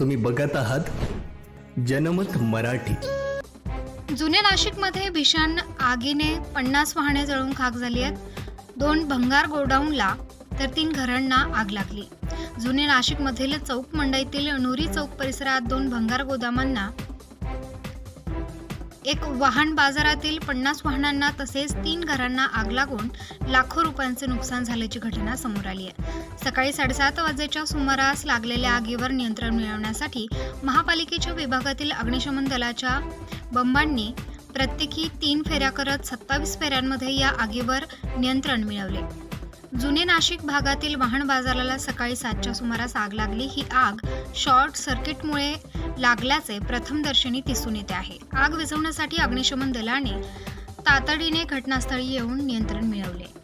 तुम्ही बघत आहात जनमत मराठी. जुने नाशिकमध्ये भीषण आगीने पन्नास वाहने जळून खाक झाली आहेत. दोन भंगार गोडाऊनला तर तीन घरांना आग लागली. जुने नाशिकमधील चौक मंडईतील नुरी चौक परिसरात दोन भंगार गोदामांना एक वाहन बाजारातील पन्नास वाहनांना तसेच तीन घरांना आग लागून लाखो रुपयांचे नुकसान झाल्याची घटना समोर आली आहे. सकाळी साडेसात वाजेच्या सुमारास लागलेल्या आगीवर नियंत्रण मिळवण्यासाठी महापालिकेच्या विभागातील अग्निशमन दलाच्या बंबांनी प्रत्येकी तीन फेऱ्या करत सत्तावीस फेऱ्यांमध्ये या आगीवर नियंत्रण मिळवले. जुने नाशिक भागातील वाहन बाजाराला सकाळी सातच्या सुमारास आग लागली. ही आग शॉर्ट सर्किटमुळे लागल्याचे प्रथमदर्शनी दिसून येते आहे. आग विझवण्यासाठी अग्निशमन दलाने तातडीने घटनास्थळी येऊन नियंत्रण मिळवले.